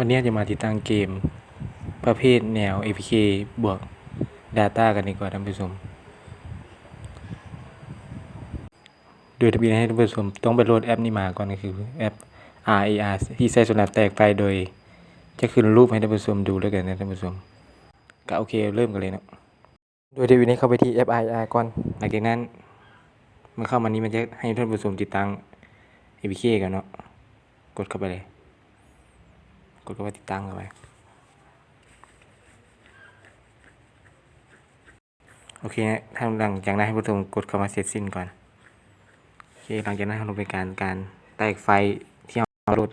วันนี้จะมาติดตั้งเกม ประเภทแนว APK บวก Data กันดีกว่าท่านผู้ชม โดยทะเบียนให้ท่านผู้ชมต้องไปโหลดแอปนี้มาก่อนก็คือแอป RAR ที่ใช้สำหรับแตกไฟโดย จะขึ้นรูปให้ท่านผู้ชมดูแล้วกันนะท่านผู้ชมก็โอเคเริ่มกันเลยเนาะโดยทะเบียนให้เข้าไปที่แอป RAR ก่อนหลังจากนั้นเมื่อเข้ามานี้มันจะให้ท่านผู้ชมติดตั้ง APK กันเนาะกดเข้าไปเลย กดเข้าไปติดตั้งเข้าไปโอเคนะถ้าหลังจากนั้นให้ผู้ชมกดเข้ามาเสร็จสิ้นก่อน โอเค หลังจากนั้นเราไปการการแตกไฟที่เราโหลด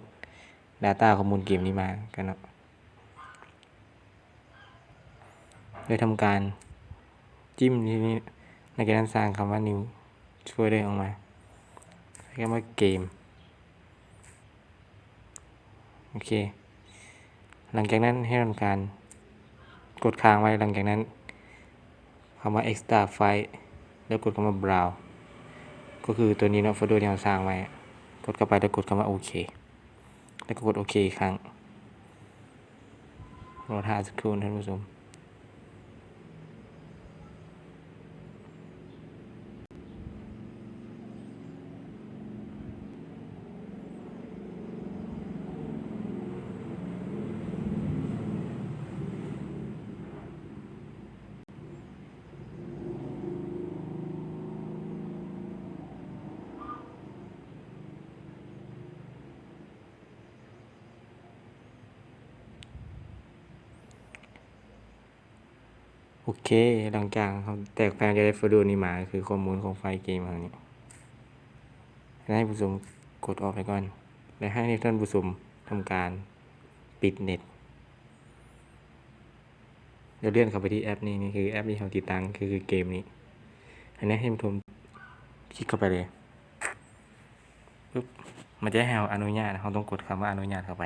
Data ข้อมูลเกมนี้มากันเนาะโดยทำการจิ้มที่นี้หลังจากนั้นสร้างคำว่า new ช่วยได้ออกมาใช้คำว่าเกม โอเค หลังจากนั้นให้ทำการกดค้างไว้หลังจากนั้นคำว่า extra file แล้วกดคำว่า browse ก็คือตัวนี้เนาะโฟลเดอร์ที่เราสร้างไว้ กดเข้าไปแล้วกดคำว่าโอเค แล้วก็กดโอเคอีกครั้งรอท่าสักครู่นะท่านผู้ชม โอเค หลังจากเขาแตกแปลงจะได้โฟลเดอร์นี้มา คือข้อมูลของไฟล์เกมของนี้ให้ผู้ชมกดออกไปก่อน และให้ท่านผู้ชมทำการปิดเน็ตแล้วเลื่อนเข้าไปที่แอปนี้นี่คือแอปที่เราติดตั้งคือคือเกมนี้ อันนี้ให้ผู้ชมคลิกเข้าไปเลยปุ๊บมันจะให้เราอนุญาตเราต้องกดคำว่าอนุญาตเข้าไป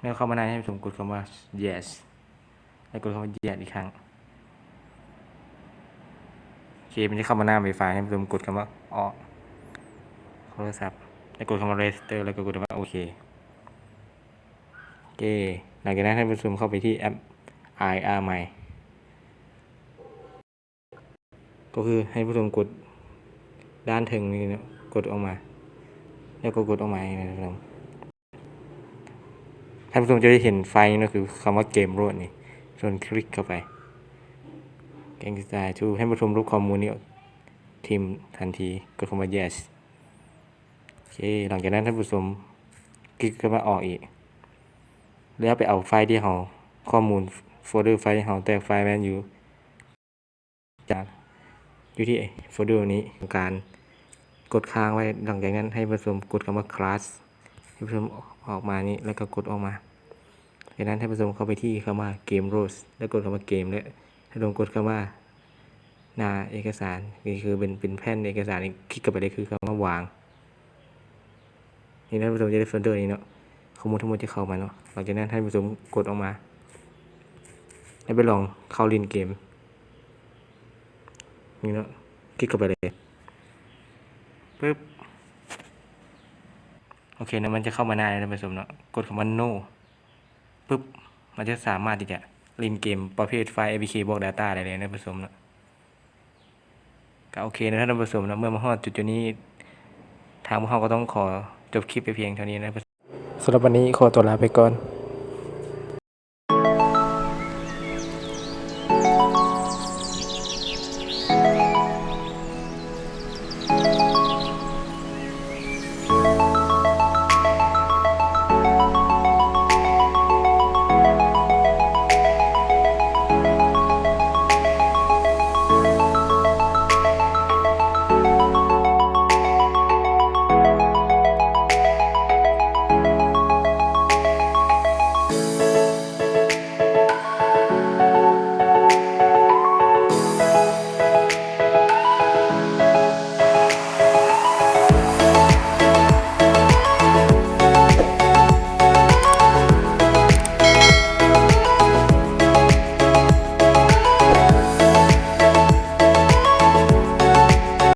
แล้วเข้ามาในให้ผมกดคำว่า yes แล้วกดคำว่า yes อีกครั้งโอเคมันจะเข้ามาหน้า Wi-Fi ให้ผมกดคำว่าออโทรศัพท์แล้วกดคำว่า register แล้วก็กดคำว่าโอเคโอเคหลังจากนั้นให้ผู้ชมเข้าไปที่แอป IR ใหม่ ก็คือให้ผู้ชมกดด้านถึงนี่กดออกมา แล้วก็กดออกมานะครับ ท่านผู้ชมจะได้เห็นไฟนั่นคือคำว่าเกมโรดนี่ส่วนคลิกเข้าไปเกมสไตล์ทูให้ผู้ชมรู้ข้อมูลนี้ทีมทันทีกดคำว่า yes โอเคหลังจากนั้นท่านผู้ชมคลิกเข้ามาออกอีก แล้วไปเอาไฟล์ที่เราข้อมูลโฟลเดอร์ไฟล์ที่เราแต่ไฟล์แมนอยู่จากอยู่ที่โฟลเดอร์นี้การกดค้างไว้หลังจากนั้นให้ผู้ชมกดคำว่า class ให้ผู้ชมออกมานี้แล้วก็กดออกมาจากนั้นให้ผู้ชมเข้าไปที่คำว่าเกมโรสแล้วกดคำว่าเกมและให้ลงกดคำว่าหน้าเอกสารนี่คือเป็นเป็นแผ่นเอกสารนี่คลิกเข้าไปได้คือคำว่าวางนี่นะผู้ชมจะได้โฟลเดอร์นี้เนาะข้อมูลทั้งหมดจะเข้ามาเนาะหลังจากนั้นให้ผู้ชมกดออกมาแล้ไปลองเข้าเล่นเกมนี่เนาะคลิกเข้าไปเลยปึ๊บ โอเคนะมันจะเข้ามาหน้าแล้วท่านผู้ชมเนาะกดคำว่า no ปุ๊บมันจะสามารถที่จะลินเกมประเภทไฟล์ APK บวก Data ไรเลยนะท่านผสมเนาะก็โอเคนะท่านผสมเนาะเมื่อมาฮอดจุดจุดนี้ทางพวกเราก็ต้องขอจบคลิปไปเพียงเท่านี้นะสำหรับวันนี้ขอตัวลาไปก่อน